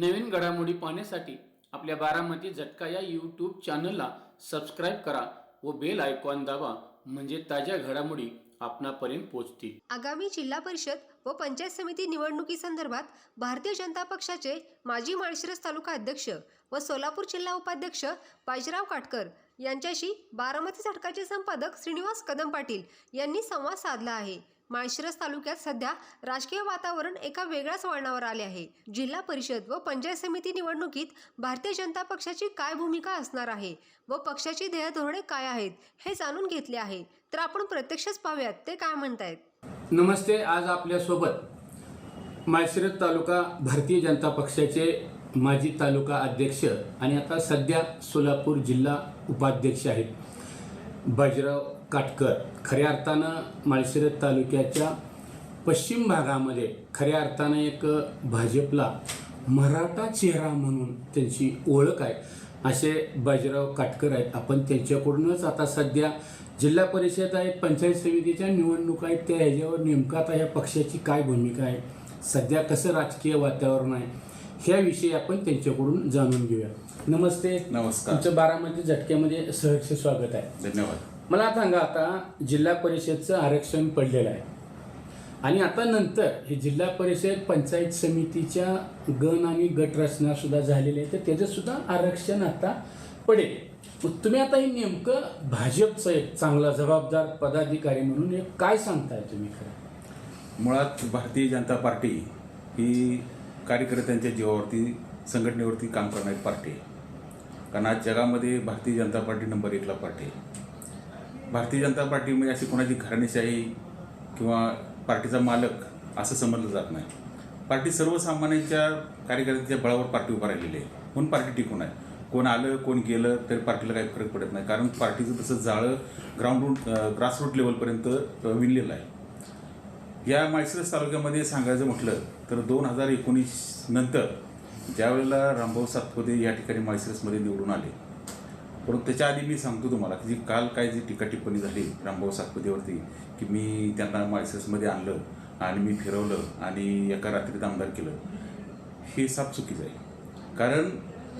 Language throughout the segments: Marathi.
नवीन घडामोडी पाहण्यासाठी आपल्या बारामती झटका या यूट्यूब चॅनलला सबस्क्राईब करा व बेल आयकॉन दाबा म्हणजे ताज्या घडामोडी आपणापर्यंत पोहोचतील. आगामी जिल्हा परिषद व पंचायत समिती निवडणुकीसंदर्भात भारतीय जनता पक्षाचे माजी माळशिरस तालुका अध्यक्ष व सोलापूर जिल्हा उपाध्यक्ष बाजीराव काटकर यांच्याशी बारामती झटकाचे संपादक श्रीनिवास कदम पाटील यांनी संवाद साधला आहे. माळशिरस तालुक्यात सध्या राजकीय वातावरण एका वेगळ्याच वळणावर आले आहे. जिल्हा परिषद व पंचायत समिती निवडणुकीत भारतीय जनता पक्षाची काय भूमिका असणार आहे व पक्षाची ध्येय धोरणे काय आहेत हे जाणून घेतले आहे. तर आपण प्रत्यक्षच पाहूयात ते काय म्हणतायत? नमस्ते आज आपल्यासोबत माळशिरस तालुका भारतीय जनता पक्षाचे माजी तालुका अध्यक्ष आणि आता सध्या सोलापूर जिल्हा उपाध्यक्ष आहेत. बाजीराव काटकर खऱ्या अर्थानं माळशिरस तालुक्याच्या पश्चिम भागामध्ये खऱ्या अर्थानं एक भाजपला मराठा चेहरा म्हणून त्यांची ओळख आहे. असे बाजीराव काटकर आहेत. आपण त्यांच्याकडूनच आता सध्या जिल्हा परिषद आहेत पंचायत समितीच्या निवडणुका आहेत त्या ह्याच्यावर नेमकं आता ह्या पक्षाची काय भूमिका आहे सध्या कसं राजकीय वातावरण आहे ह्याविषयी आपण त्यांच्याकडून जाणून घेऊया. नमस्ते. नमस्कार. तुमचं बारामती झटक्यामध्ये सहर्ष स्वागत आहे. धन्यवाद. मला सांगा आता जिल्हा परिषदचं आरक्षण पडलेलं आहे. आणि आता नंतर हे जिल्हा परिषद पंचायत समितीच्या गण आणि गट झालेली आहे तर त्याचंसुद्धा आरक्षण आता पडेल. मग तुम्ही आता हे नेमकं भाजपचं एक चांगला जबाबदार पदाधिकारी म्हणून एक काय सांगताय तुम्ही खरं? मुळात भारतीय जनता पार्टी ही कार्यकर्त्यांच्या जीवावरती संघटनेवरती काम करणारी पार्टी आहे. कारण आज जगामध्ये भारतीय जनता पार्टी नंबर एकला पार्टी आहे. भारतीय जनता पार्टी म्हणजे अशी कोणाची घराणेशाही किंवा पार्टीचा मालक असं समजलं जात नाही. पार्टी सर्वसामान्यांच्या कार्यकर्त्यांच्या बळावर पार्टी उभा राहिलेली आहे. म्हणून पार्टी टिकून आहे. कोण आलं कोण गेलं तरी पार्टीला काही फरक पडत नाही. कारण पार्टीचं तसं जाळं ग्राउंड रूट ग्रासरूट लेवलपर्यंत विणलेलं आहे. या माळशिरस तालुक्यामध्ये सांगायचं म्हटलं तर दोन हजार एकोणीस नंतर ज्यावेळेला रामभाऊ सातपुते या ठिकाणी माळशिरसमध्ये निवडून आले परंतु त्याच्या आधी मी सांगतो तुम्हाला की जी काल काय जी टीका टिप्पणी झाली रामभाऊ सातपुतेवरती की मी त्यांना मायसेसमध्ये आणलं आणि मी फिरवलं आणि एका रात्रीत आमदार केलं हे साप चुकीचं आहे कारण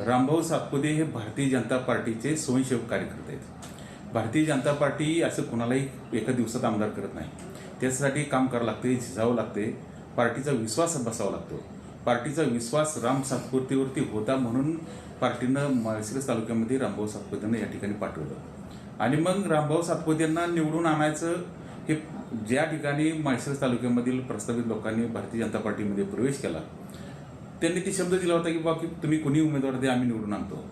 रामभाऊ सातपुते हे भारतीय जनता पार्टीचे स्वयंसेवक कार्यकर्ते आहेत. भारतीय जनता पार्टी असं कुणालाही एका दिवसात आमदार करत नाही. त्याच्यासाठी काम करावं लागते झिजावं लागते पार्टीचा विश्वास बसावा लागतो. पार्टीचा विश्वास राम सातपुतेवरती होता म्हणून पार्टीनं माळशिरस तालुक्यामध्ये रामभाऊ सातपुतेंना या ठिकाणी पाठवलं. आणि मग रामभाऊ सातपुतेंना निवडून आणायचं हे ज्या ठिकाणी माळशिरस तालुक्यामधील प्रस्तावित लोकांनी भारतीय जनता पार्टीमध्ये प्रवेश केला त्यांनी ती शब्द दिला होता की बाकी तुम्ही कोणी उमेदवार द्या आम्ही निवडून आणतो.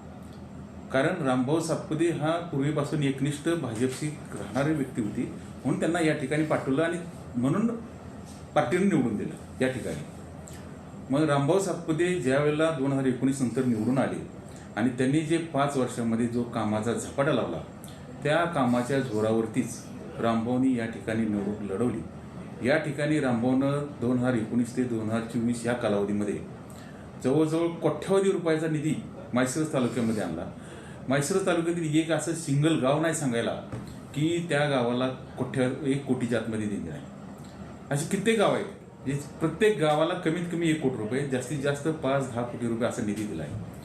कारण रामभाऊ सातपुते हा पूर्वीपासून एकनिष्ठ भाजपशी राहणारी व्यक्ती होती म्हणून त्यांना या ठिकाणी पाठवलं आणि म्हणून पार्टीने निवडून दिलं या ठिकाणी. मग रामभाऊ सातपुते ज्या वेळेला दोन हजार एकोणीस नंतर निवडून आले आणि त्यांनी जे पाच वर्षामध्ये जो कामाचा झपाटा लावला त्या कामाच्या जोरावरतीच रामभाऊनी या ठिकाणी निवडणूक लढवली. या ठिकाणी रामभाऊनं दोन हजार एकोणीस ते दोन हजार चोवीस या कालावधीमध्ये जवळजवळ कोट्यावधी रुपयाचा निधी माळशिरस तालुक्यामध्ये आणला. माळशिरस तालुक्यातील एक असं सिंगल गाव नाही सांगायला की त्या गावाला कोठ्या एक कोटीच्या आतमध्ये निधी आहे. असे कित्येक गाव आहेत. जे प्रत्येक गावाला कमीत कमी एक कोटी रुपये जास्तीत जास्त पाच दहा कोटी रुपये असा निधी दिला आहे.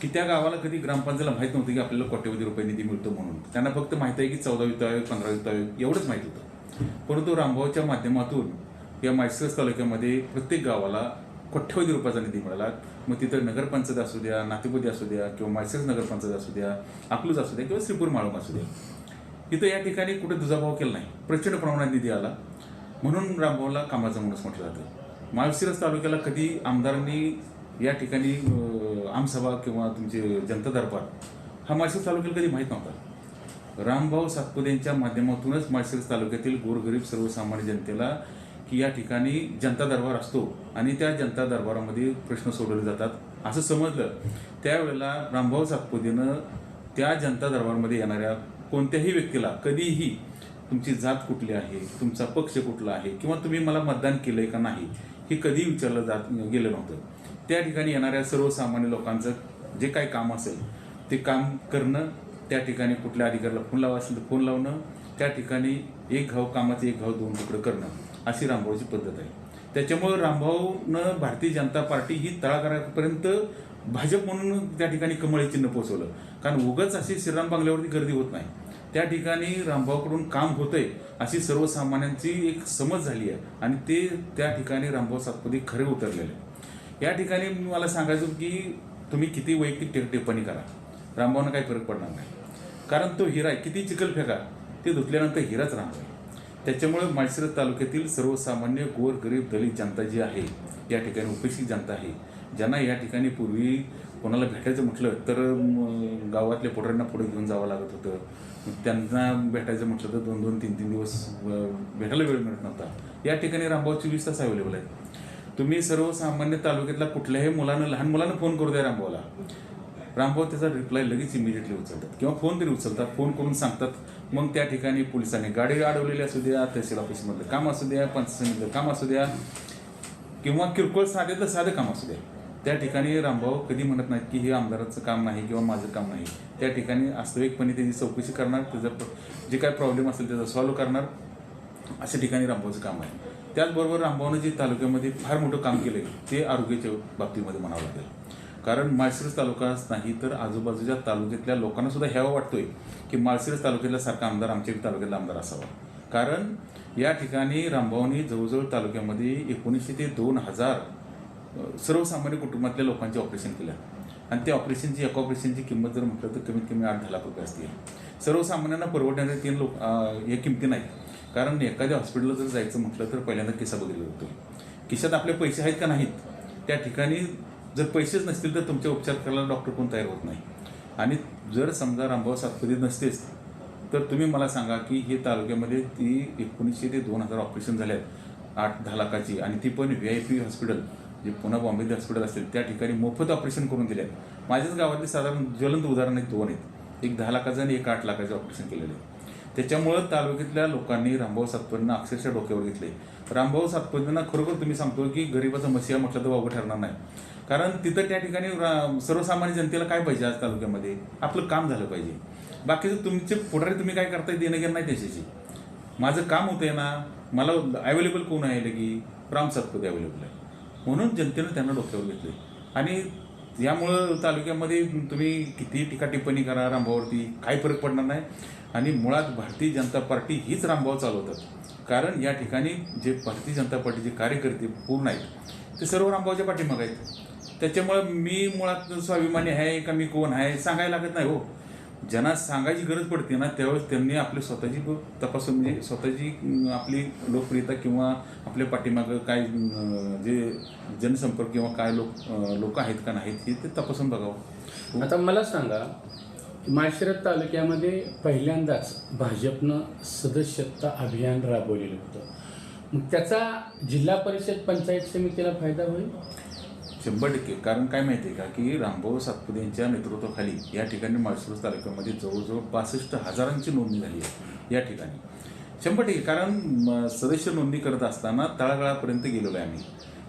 की त्या गावाला कधी ग्रामपंचायतला माहीत नव्हतं की आपल्याला कोट्यवधी रुपये निधी मिळतो म्हणून. त्यांना फक्त माहीत आहे की चौदा वित्त आयोग पंधरा वित्त आयोग एवढंच माहीत होतं. परंतु रामभाऊच्या माध्यमातून या माळशिरस तालुक्यामध्ये प्रत्येक गावाला कोट्यवधी रुपयाचा निधी मिळाला. मग तिथं नगरपंचायत असू द्या नातेपुती असू द्या किंवा माळशिरस नगरपंचायत असू द्या अकलूज असू द्या किंवा श्रीपूर माळूम असू द्या. इथं या ठिकाणी कुठे दुजाभाव केला नाही. प्रचंड प्रमाणात निधी आला. म्हणून रामभाऊला कामाचा माणूस म्हटलं जातं माळशिरस तालुक्याला कधी आमदारांनी या ठिकाणी आमसभा किंवा तुमचे जनता दरबार हा माळशिरस तालुक्याला कधी माहीत नव्हता. रामभाऊ सातपुतेंच्या माध्यमातूनच माळशिरस तालुक्यातील गोरगरीब सर्वसामान्य जनतेला की या ठिकाणी जनता दरबार असतो आणि त्या जनता दरबारामध्ये प्रश्न सोडवले जातात असं समजलं. त्यावेळेला रामभाऊ सातपुतेनं त्या जनता दरबारमध्ये येणाऱ्या कोणत्याही व्यक्तीला कधीही तुमची जात कुठली आहे तुमचा पक्ष कुठला आहे किंवा तुम्ही मला मतदान केलं आहे का नाही हे कधी विचारलं जात गेलं नव्हतं. त्या ठिकाणी येणाऱ्या सर्वसामान्य लोकांचं जे काही काम असेल ते काम करणं त्या ठिकाणी कुठल्या अधिकाऱ्याला फोन लावा असेल तर फोन लावणं त्या ठिकाणी एक घाव कामाचे एक घाव दोन तुकडं करणं अशी रामभाऊची पद्धत आहे. त्याच्यामुळं रामभाऊनं भारतीय जनता पार्टी ही तळागाळापर्यंत भाजप म्हणून त्या ठिकाणी कमळे चिन्ह पोचवलं कारण उगाच अशी श्रीराम बांगल्यावरती गर्दी होत नाही. त्या ठिकाणी रामभाऊकडून काम होतंय अशी सर्वसामान्यांची एक समज झाली आहे आणि ते त्या ठिकाणी रामभाऊ सातपुते खरे उतरलेले. या ठिकाणी मला सांगायचं की तुम्ही किती वैयक्तिक टिप्पणी करा. रामभावना काही फरक पडणार नाही. कारण तो हिरा आहे किती चिखल फेका ते धुतल्यानंतर हिराच राहणार आहे. त्याच्यामुळे माळशिरस तालुक्यातील सर्वसामान्य गोर गरीब दलित जनता जी आहे या ठिकाणी उपेक्षित जनता आहे. ज्यांना या ठिकाणी पूर्वी कोणाला भेटायचं म्हटलं तर गावातल्या पोटरांना पुढे घेऊन जावं लागत होतं. त्यांना भेटायचं म्हटलं तर दोन दोन तीन तीन दिवस भेटायला वेळ मिळत नव्हता. या ठिकाणी रामबावची वीस तास अवेलेबल आहेत. तुम्ही सर्वसामान्य तालुक्यातल्या कुठल्याही मुलानं लहान मुलानं फोन करू द्या रामभाऊला. रामभाऊ त्याचा रिप्लाय लगेच इमिजिएटली उचलतात. किंवा फोन तरी उचलतात फोन करून सांगतात. मग त्या ठिकाणी पोलिसांनी गाडी अडवलेली असू द्या तहसील ऑफिसमधलं काम असू द्या पंचायतीमधलं काम असू द्या किंवा किरकोळ साधेतलं साधं काम असू द्या. त्या ठिकाणी रामभाऊ कधी म्हणत नाहीत की हे आमदाराचं काम नाही किंवा माझं काम नाही. त्या ठिकाणी वास्तविकपणे त्याची चौकशी करणार त्याचं जे काय प्रॉब्लेम असेल त्याचा सॉल्व्ह करणार अशा ठिकाणी रामभाऊचं काम आहे. त्याचबरोबर रामभावनाजी जे तालुक्यामध्ये फार मोठं काम केलं आहे ते आरोग्याच्या बाबतीमध्ये म्हणावं लागेल. कारण माळशिरस तालुकाच नाही तर आजूबाजूच्या तालुक्यातल्या लोकांना सुद्धा ह्यावं वाटतोय की माळशिरस तालुक्यातला सारखा आमदार आमच्या तालुक्यातला आमदार असावा. कारण या ठिकाणी रामभावनी जवळजवळ तालुक्यामध्ये एकोणीसशे ते दोन हजार सर्वसामान्य कुटुंबातल्या लोकांचे ऑपरेशन केलं. आणि त्या ऑपरेशनची एका ऑपरेशनची किंमत जर म्हटलं तर कमीत कमी आठ दहा लाख रुपये असतील. सर्वसामान्यांना परवडणारे तीन लोक हे किमती नाहीत. कारण एखाद्या हॉस्पिटलला जर जायचं म्हटलं तर पहिल्यांदा किस्सा बघितला जातो. खिशात आपले पैसे आहेत का नाहीत? त्या ठिकाणी जर पैसेच नसतील तर तुमचे उपचार करायला डॉक्टर कोण तयार होत नाही. आणि जर समजा रामभाऊ सातपुते नसतेच तर तुम्ही मला सांगा की हे तालुक्यामध्ये ती एकोणीसशे ते दोन हजार ऑपरेशन झाले आहेत आठ दहा लाखाची. आणि ती पण व्ही आय पी हॉस्पिटल जे पुन्हा बॉम्बे हॉस्पिटल असेल त्या ठिकाणी मोफत ऑपरेशन करून दिले आहेत माझ्याच गावातले साधारण ज्वलंत उदाहरण आहेत दोन आहेत. एक दहा लाखाचं आणि एक आठ लाखाचं ऑपरेशन केलेलं आहे. त्याच्यामुळं तालुक्यातल्या लोकांनी रामभाऊ सातपुतेंना अक्षरशः डोक्यावर घेतले. रामभाऊ सातपुतेंना खरोखर तुम्ही सांगतो की गरीबाचा मसिया म्हटलं तर वावगं ठरणार नाही. कारण तिथं त्या ठिकाणी रा- सर्वसामान्य जनतेला काय पाहिजे आज तालुक्यामध्ये? आपलं काम झालं पाहिजे. बाकीचं तुमचे पुढारी तुम्ही काय करताय देणं घेणं नाही त्याच्याशी. माझं काम होतंय ना मला अवेलेबल कोण आहे लगी? राम सातपुते अवेलेबल आहे. म्हणून जनतेनं त्यांना डोक्यावर घेतले आणि यामुळं तालुक्यामध्ये तुम्ही किती टीका टिप्पणी करा रामभाऊवरती काही फरक पडणार नाही. आणि मुळात भारतीय जनता पार्टी हीच रामभाव चालवतात. कारण या ठिकाणी जे भारतीय जनता पार्टीचे कार्यकर्ते पूर्ण आहेत ते सर्व रामभावच्या पाठीमागं आहेत. त्याच्यामुळं मी मुळात स्वाभिमानी आहे का मी कोण आहे सांगायला लागत नाही हो. ज्यांना सांगायची गरज पडते ना त्यावेळेस त्यांनी आपली स्वतःची तपासून म्हणजे स्वतःची आपली लोकप्रियता किंवा आपल्या पाठीमागं काय जे जनसंपर्क किंवा काय लोक लोक आहेत का नाहीत हे ते तपासून बघावं. आता मला सांगा माळशिरस तालुक्यामध्ये पहिल्यांदाच भाजपनं सदस्यता अभियान राबवलेलं होतं. मग त्याचा जिल्हा परिषद पंचायत समितीला फायदा होईल? शंभर टक्के. कारण काय माहिती आहे का? की रामभाऊ सातपुतेंच्या नेतृत्वाखाली या ठिकाणी माळशिरस तालुक्यामध्ये जवळजवळ पासष्ट हजारांची नोंदणी झाली आहे. या ठिकाणी. शंभर टक्के. कारण म, सदस्य नोंदणी करत असताना तळागाळापर्यंत गेलेलो आहे आम्ही.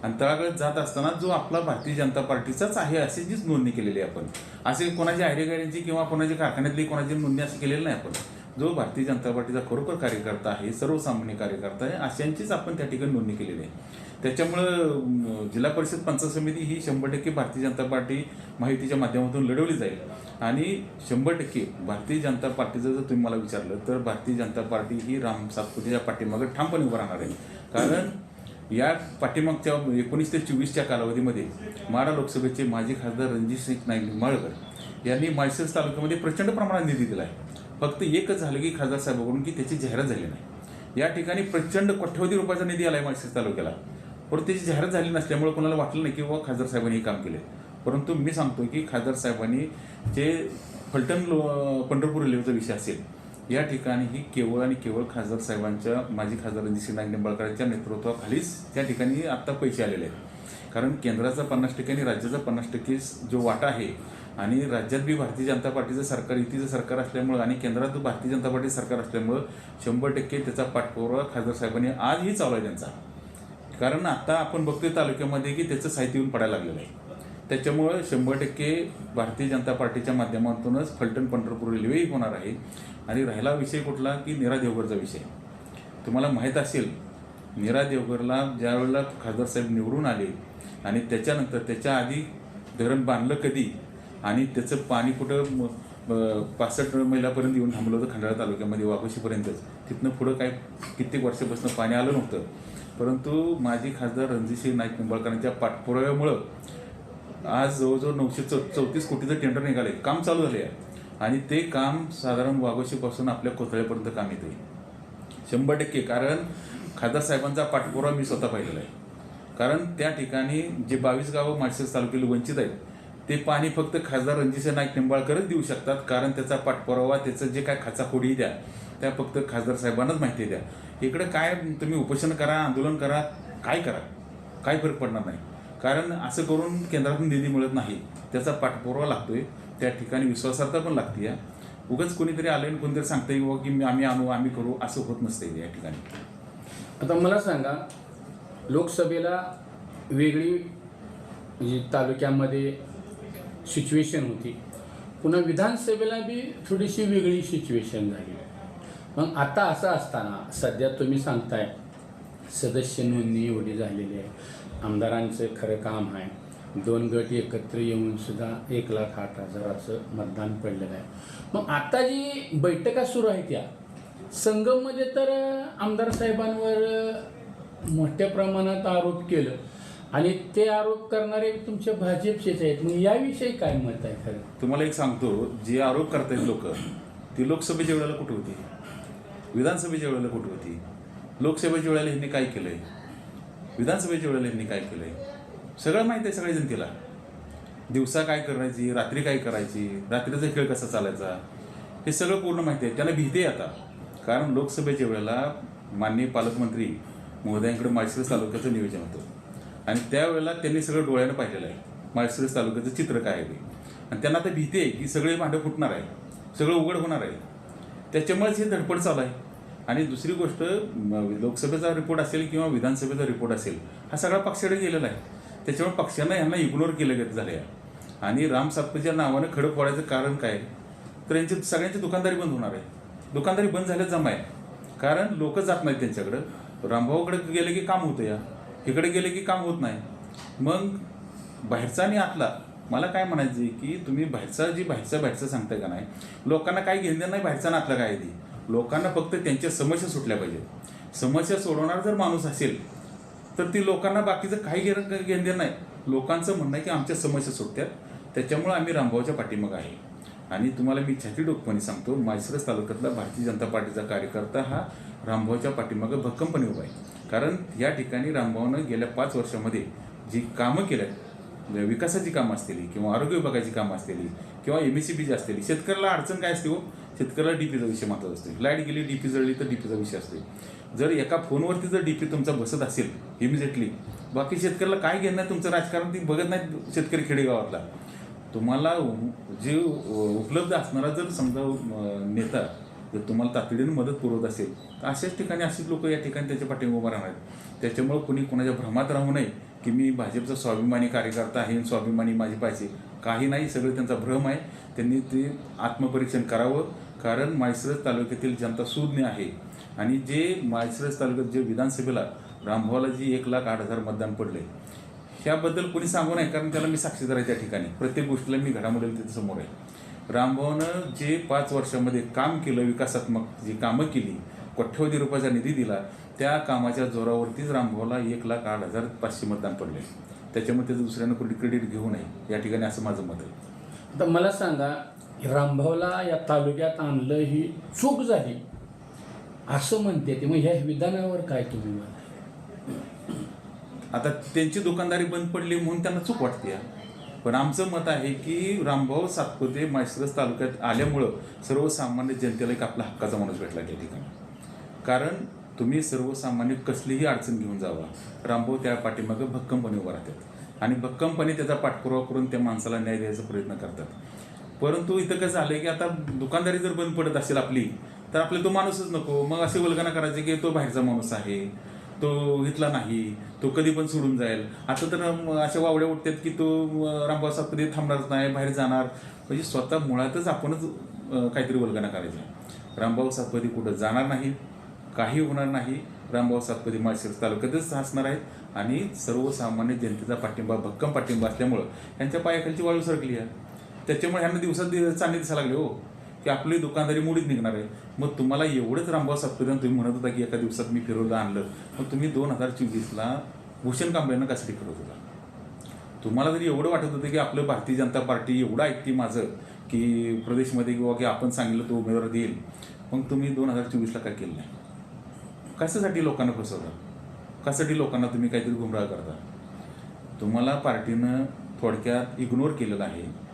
आणि तळागाळात जात असताना जो आपला भारतीय जनता पार्टीचाच आहे अशी जीच नोंदणी केलेली आहे आपण. असे कोणाची आयडेगाड्यांची किंवा कोणाच्या कारखान्यातली कोणाची नोंदणी असं केलेलं नाही आपण. जो भारतीय जनता पार्टीचा खरोखर कार्यकर्ता आहे सर्वसामान्य कार्यकर्ता आहे अशांचीच आपण त्या ठिकाणी नोंदणी केलेली आहे. त्याच्यामुळं जिल्हा परिषद पंचायत समिती ही शंभर टक्के भारतीय जनता पार्टी माहितीच्या माध्यमातून लढवली जाईल. आणि शंभर टक्के भारतीय जनता पार्टीचं जर तुम्ही मला विचारलं तर भारतीय जनता पार्टी ही राम सातपुतेच्या पाठीमागं ठामपणे उभं राहणार आहे. कारण या पाठीमागच्या एकोणीस ते चोवीसच्या कालावधीमध्ये माडा लोकसभेचे माजी खासदार रणजित सिंग नाईक निंबाळकर यांनी माळशेज तालुक्यामध्ये प्रचंड प्रमाणात निधी दिला आहे फक्त एकच झालं की खासदार साहेबांकडून की त्याची जाहिरात झाली नाही. या ठिकाणी प्रचंड कोट्यवधी रुपयाचा निधी आला आहे माळशेज तालुक्याला. परंतु त्याची जाहिरात झाली नसल्यामुळे कोणाला वाटलं नाही की बाबा खासदार साहेबांनी हे काम केले परंतु मी सांगतो की खासदार साहेबांनी जे फलटण लो पंढरपूर रेल्वेचा विषय असेल या ठिकाणी ही केवळ आणि केवळ खासदार साहेबांच्या माजी खासदार रणजित नाईक निंबाळकरांच्या नेतृत्वाखालीच त्या ठिकाणी आत्ता पैसे आलेले आहेत. कारण केंद्राचा पन्नास टक्के आणि राज्याचा पन्नास टक्के जो वाटा आहे आणि राज्यात बी भारतीय जनता पार्टीचं सरकार युतीचं सरकार असल्यामुळं आणि केंद्रात भारतीय जनता पार्टी सरकार असल्यामुळं शंभर टक्के त्याचा पाठपुरावा खासदार साहेबांनी आजही चालू आहे त्यांचा. कारण आता आपण बघतोय तालुक्यामध्ये की त्याचं साहित्य येऊन पडायला लागलेलं आहे. त्याच्यामुळं शंभर टक्के भारतीय जनता पार्टीच्या माध्यमातूनच फलटण पंढरपूर रेल्वेही होणार आहे. आणि राहिला विषय कुठला की निरा देवगरचा विषय. तुम्हाला माहीत असेल नीरा देवगरला ज्या वेळेला खासदार साहेब निवडून आले आणि त्याच्यानंतर त्याच्या आधी धरण बांधलं कधी आणि त्याचं पाणी कुठं ब- पासष्ट मैलापर्यंत येऊन थांबलं होतं खंडाळा तालुक्यामध्ये वाघोशीपर्यंतच. तिथनं पुढं काय कित्येक वर्षापासून पाणी आलं नव्हतं. परंतु माजी खासदार रणजितसिंह नाईक निंबाळकरांच्या पाठपुराव्यामुळं आज जवळजवळ नऊशे चौ चौतीस कोटीचं टेंडर निघाले काम चालू झाले आहे आणि ते काम साधारण वाघोशीपासून आपल्या कोथळ्यापर्यंत काम येते शंभर टक्के कारण खासदार साहेबांचा पाठपुरावा मी स्वतः पाहिलेला आहे. कारण त्या ठिकाणी जे बावीस गावं माळशेज तालुक्याला वंचित आहेत ते पाणी फक्त खासदार रणजितसिंह नाईक निंबाळकरच देऊ शकतात कारण त्याचा पाठपुरावा त्याचं जे काय खाचाखोडी द्या त्या फक्त खासदार साहेबांनाच माहिती द्या. इकडे काय तुम्ही उपोषण करा आंदोलन करा काय करा? काय फरक पडणार नाही. कारण असं करून केंद्रातून निधी मिळत नाही. त्याचा पाठपुरावा लागतोय. त्या ठिकाणी विश्वासार्हता पण लागते या उगाच कोणीतरी आलं आणि कोणीतरी सांगता येईल की आम्ही आणू आम्ही करू असं होत नसतं या ठिकाणी. आता मला सांगा लोकसभेला वेगळी म्हणजे तालुक्यामध्ये सिच्युएशन होती. पुन्हा विधानसभेला बी थोडीशी वेगळी सिच्युएशन झाली. मग आता असं असताना सध्या तुम्ही सांगताय सदस्य नोंदणी एवढी झालेली आहे. आमदारांचं खरं काम आहे. दोन गट एकत्र येऊन सुद्धा एक लाख आठ हजाराचं मतदान पडलेलं आहे. मग आता जी बैठका सुरू आहेत त्या संगममध्ये तर आमदार साहेबांवर मोठ्या प्रमाणात आरोप केलं. आणि ते आरोप करणारे तुमच्या भाजपचेच आहेत. मग याविषयी काय मत आहे खरं? तुम्हाला एक सांगतो जे आरोप करतायत लोक ती लोकसभेच्या वेळेला कुठे होती? विधानसभेच्या वेळेला कुठे होती? लोकसभेच्या वेळेला ह्यांनी काय केलंय? विधानसभेच्या वेळेला ह्यांनी काय केलंय? सगळं माहिती आहे सगळ्या जनतेला. दिवसा काय करायची रात्री काय करायची रात्रीचा खेळ कसा चालायचा? हे सगळं पूर्ण माहिती आहे. त्याला भीती आहे आता. कारण लोकसभेच्या वेळेला माननीय पालकमंत्री महोदयांकडे माळशिरस तालुक्याचं नियोजन होतं. आणि त्यावेळेला त्यांनी सगळं डोळ्यानं पाहिलेलं आहे. माळशिरस तालुक्याचं चित्र काय आहे आणि त्यांना आता भीती आहे की सगळे भांडं फुटणार आहे. सगळं उघड होणार आहे. त्याच्यामुळेच ही धडपड चालू आहे. आणि दुसरी गोष्ट लोकसभेचा रिपोर्ट असेल किंवा विधानसभेचा रिपोर्ट असेल हा सगळा पक्षाकडे गेलेला आहे. त्याच्यामुळे पक्षानं यांना इग्नोर केलं गेलं झालं आहे आणि राम सातपुतेच्या नावानं खडक फोडायचं कारण काय? तर यांची सगळ्यांची दुकानदारी बंद होणार आहे. दुकानदारी बंद झाल्या जमा आहे कारण लोक जात नाहीत त्यांच्याकडं. रामभाऊकडे गेले की काम होतं या. इकडे गेले की काम होत नाही. मग बाहेरचा आणि आतला मला काय म्हणायचं आहे की तुम्ही बाहेरचा जी बाहेरचा बाहेरचा सांगताय का नाही लोकांना काय घेणं नाही बाहेरचा आणि काय ती. लोकांना फक्त त्यांच्या समस्या सुटल्या पाहिजेत. समस्या सोडवणार जर माणूस असेल तर ती लोकांना बाकीचं काही घेणं घेणं नाही. लोकांचं म्हणणं आहे की आमच्या समस्या सुटतात त्याच्यामुळे आम्ही रामभाऊच्या पाठीमागं आहे. आणि तुम्हाला मी छाती डोकपणे सांगतो माळशिरस तालुक्यातला भारतीय जनता पार्टीचा कार्यकर्ता हा रामभाऊच्या पाठीमागं भक्कमपणे उभा आहे. कारण या ठिकाणी रामभाऊनं गेल्या पाच वर्षामध्ये जी कामं केल्यात म्हणजे विकासाची कामं असतील किंवा आरोग्य विभागाची कामं असतील किंवा एम एस सी बीची असतील शेतकऱ्याला अडचण काय असते हो? शेतकऱ्याला डी पीचा विषय महत्त्वाचा असतो. लाइट गेली डी पी जळली तर डी पीचा विषय असतो. जर एका फोनवरती जर डी पी तुमचा बसत असेल इमिजिएटली बाकी शेतकऱ्याला काय घेणं तुमचं राजकारण ती बघत नाहीत शेतकरी खेडेगावातला. तुम्हाला जे उपलब्ध असणारा जर समजा नेता जर तुम्हाला तातडीने मदत पुरवत असेल तर अशाच ठिकाणी अशीच लोक या ठिकाणी त्याच्या पाठिंबा उभा राहणार आहेत. त्याच्यामुळं कोणी कोणाच्या भ्रमात राहू नये. की मी भाजपचा स्वाभिमानी कार्यकर्ता आहे आणि स्वाभिमानी माझी पाहिजे. काही नाही सगळं त्यांचा भ्रम आहे. त्यांनी ते आत्मपरीक्षण करावं. कारण माळशिरस तालुक्यातील जनता सुज्ञ आहे. आणि जे माळशिरस तालुक्यात जे विधानसभेला रामभावाला जी एक लाख आठ हजार मतदान पडले ह्याबद्दल कोणी सांगू नये कारण त्याला मी साक्षीदार आहे त्या ठिकाणी. प्रत्येक गोष्टीला मी घडामोडीला तिथे समोर आहे. रामभावानं जे पाच वर्षामध्ये काम केलं विकासात्मक जी कामं केली कोट्यवधी रुपयाचा निधी दिला त्या कामाच्या जोरावरतीच रामभाऊला एक लाख आठ हजार पाचशे मतदान पडले. त्याच्यामुळे त्याचं दुसऱ्यानं कुठे क्रेडिट घेऊ नये या ठिकाणी असं माझं मत आहे. आता मला सांगा रामभाऊला या तालुक्यात आणलं ही चूक झाली. असं म्हणते ते मग ह्या विधानावर काय तुम्ही म्हणता? आता त्यांची दुकानदारी बंद पडली म्हणून त्यांना चूक वाटते या. पण आमचं मत आहे की रामभाऊ सातपुते माळशिरस तालुक्यात आल्यामुळं सर्वसामान्य जनतेला एक आपला हक्काचा माणूस भेटला त्या ठिकाणी. कारण तुम्ही सर्वसामान्य कसलीही अडचण घेऊन जावा. रामभाऊ त्या पाठीमागं भक्कमपणे उभं राहतात. आणि भक्कमपणे त्याचा पाठपुरावा करून त्या माणसाला न्याय द्यायचा प्रयत्न करतात. परंतु इथं कसं झालं की आता दुकानदारी जर बंद पडत असेल आपली तर आपल्याला तो माणूसच नको. मग असे वल्गना करायचे की तो बाहेरचा माणूस आहे तो इथला नाही तो कधी पण सोडून जाईल. आता तर अशा वावड्या उठतात की तो अं, रामभाऊ थांबणारच नाही बाहेर जाणार. म्हणजे स्वतः मुळातच आपणच काहीतरी वल्गना करायचं. रामभाऊ सातपुते कुठं जाणार नाही. काही होणार नाही. रामभाऊ सातपदी माळशिरस तालुक्यातच असणार आहेत आणि सर्वसामान्य जनतेचा पाठिंबा भक्कम पाठिंबा असल्यामुळं यांच्या पायाखालची वाळू सरकली आहे. त्याच्यामुळे ह्यांना दिवसात दि- चांगली दिसायला लागले हो की आपली दुकानदारी मुडीत निघणार आहे. मग तुम्हाला एवढंच रामभाऊ सातपुते तुम्ही म्हणत होता की एका दिवसात मी फिरवलं आणलं. मग तुम्ही दोन हजार चोवीसला भूषण कांबळेनं कसाठी फिरवत होता? तुम्हाला जरी एवढं वाटत होतं की आपलं भारतीय जनता पार्टी एवढं ऐकते माझं की प्रदेशमध्ये किंवा की आपण सांगितलं तो उमेदवार देईल. मग तुम्ही दोन हजार चोवीसला काय केलं नाही? कशासाठी लोकांना फसवता कशासाठी लोकांना तुम्ही काहीतरी गुमराह करता? तुम्हाला पार्टीनं थोडक्यात इग्नोर केलेलं आहे.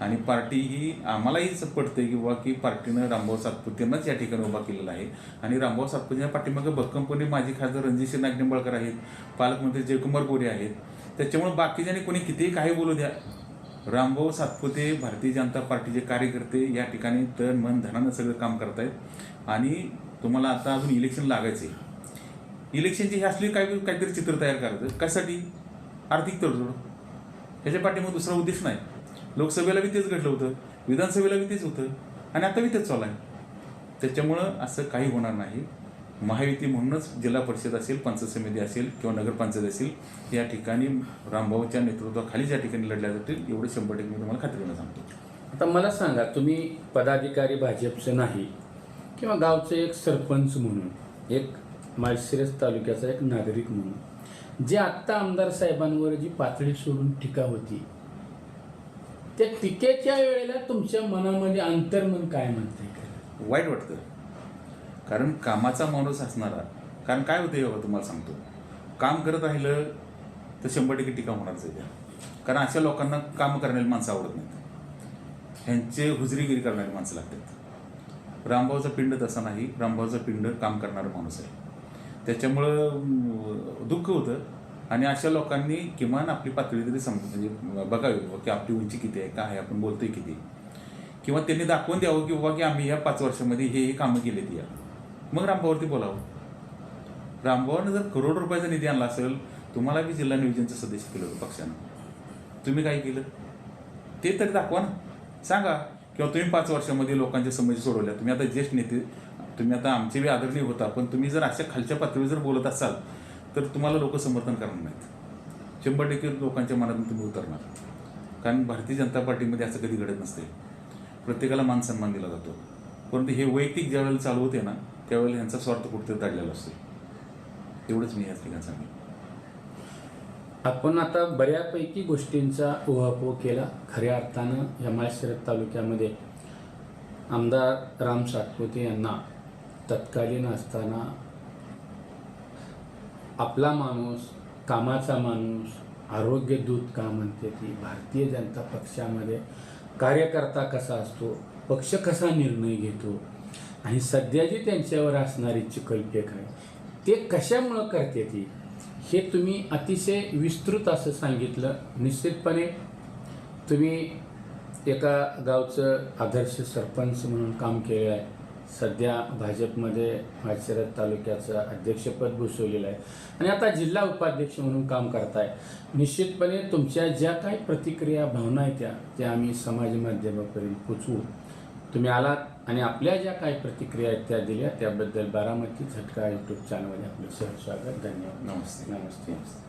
आणि पार्टी ही आम्हालाही पडते की बाबा की पार्टीनं रामभाऊ सातपुतेंनाच या ठिकाणी उभा केलेला आहे. आणि रामभाऊ सातपुतेच्या पाठीमागे भक्कमपणे माजी खासदार रणजितसिंह नाईक निंबाळकर आहेत पालकमंत्री जयकुमार गोरे आहेत. त्याच्यामुळे बाकीच्याने कोणी कितीही काही बोलू द्या. रामभाऊ सातपुते भारतीय जनता पार्टीचे कार्यकर्ते या ठिकाणी तन मन धनानं सगळं काम करतायत. आणि तुम्हाला आता अजून इलेक्शन लागायचं. आहे इलेक्शनची हे असली काय काहीतरी चित्र तयार करायचं. कशासाठी? आर्थिक तडजोड ह्याच्या पाठीमध्ये दुसरा उद्देश नाही. लोकसभेला बी तेच घडलं होतं. विधानसभेला बी तेच होतं. आणि आता बी तेच चालू आहे. त्याच्यामुळं असं काही होणार नाही. महायुती म्हणूनच जिल्हा परिषद असेल पंचायत समिती असेल किंवा नगरपंचायत असेल या ठिकाणी रामभाऊच्या नेतृत्वाखाली ज्या ठिकाणी लढल्या जातील. एवढे शंभर टक्के मी तुम्हाला खात्रीनं सांगतो. आता मला सांगा तुम्ही पदाधिकारी भाजपचं नाही किंवा गावचं एक सरपंच म्हणून एक माळशिरस तालुक्याचा एक नागरिक म्हणून जे आत्ता आमदार साहेबांवर जी पातळी सोडून टीका होती त्या टीकेच्या वेळेला तुमच्या मनामध्ये अंतर्मन काय म्हणते वाईट वाटतं. कारण कामाचा माणूस असणारा कारण काय होतं बाबा तुम्हाला सांगतो. काम करत राहिलं तर शंभर टक्के टीका होणारच आहे कारण अशा लोकांना काम करणारी माणसं आवडत नाहीत. ह्यांचे हुजरीगिरी करणारी माणसं लागतात. रामभाऊचा पिंड तसा नाही. रामभाऊचा पिंड काम करणारा माणूस आहे. त्याच्यामुळं दुःख होतं. आणि अशा लोकांनी किमान आपली पातळी तरी सम म्हणजे बघावी बाबा की आपली उंची किती आहे काय आहे आपण बोलतोय किती किंवा त्यांनी दाखवून द्यावं की बाबा की आम्ही या पाच वर्षामध्ये हे हे कामं केलेत या. मग रामभाऊवरती बोलावं. रामभावानं जर करोड रुपयाचा निधी आणला असेल तुम्हाला बी जिल्हा नियोजनचं सदस्य केलं होतं पक्षानं. तुम्ही काय केलं? ते तरी दाखवा ना. सांगा. किंवा तुम्ही पाच वर्षामध्ये लोकांच्या समस्या सोडवल्या. तुम्ही आता ज्येष्ठ नेते तुम्ही आता आमचे बी आदरणीय होता पण तुम्ही जर अशा खालच्या पातळीवर जर बोलत असाल तर तुम्हाला लोक समर्थन करणार नाहीत. शंभर टक्के लोकांच्या मनातून तुम्ही उतरणार. कारण भारतीय जनता पार्टीमध्ये असं कधी घडत नसते. प्रत्येकाला मान सन्मान दिला जातो. परंतु हे वैयक्तिक ज्यावेळेला चालू होते ना त्यावेळेला ह्यांचा स्वार्थ कुठेतरी दडलेला असतो. एवढंच मी या ठिकाणी सांगेन. आपण आता बऱ्यापैकी गोष्टींचा उहापोह केला. खऱ्या अर्थानं या माळशिरत तालुक्यामध्ये आमदार राम सातपुते यांना तत्कालीन असताना आपला माणूस कामाचा माणूस आरोग्य दूत का म्हणते ती भारतीय जनता पक्षामध्ये कार्यकर्ता कसा असतो पक्ष कसा निर्णय घेतो आणि सध्या जी त्यांच्यावर असणारी चिकलपेक आहे ते कशामुळं करते ती? हे तुम्ही अतिशय विस्तृत असं सांगितलं. निश्चितपणे तुम्ही एका गावचं आदर्श सरपंच म्हणून काम केलेलं आहे. सध्या भाजपमध्ये माळशिरस तालुक्याचं अध्यक्षपद भूषवलेलं आहे. आणि आता जिल्हा उपाध्यक्ष म्हणून काम करताय. निश्चितपणे तुमच्या ज्या काही प्रतिक्रिया भावना आहेत त्या त्या आम्ही समाज माध्यमापर्यंत पोचवू. तुम्ही आलात आणि आपल्या ज्या काही प्रतिक्रिया आहेत त्या दिल्या त्याबद्दल बारामती झटका यूट्यूब चॅनलमध्ये आपलं सहस्वागत. धन्यवाद. नमस्ते. नमस्ते.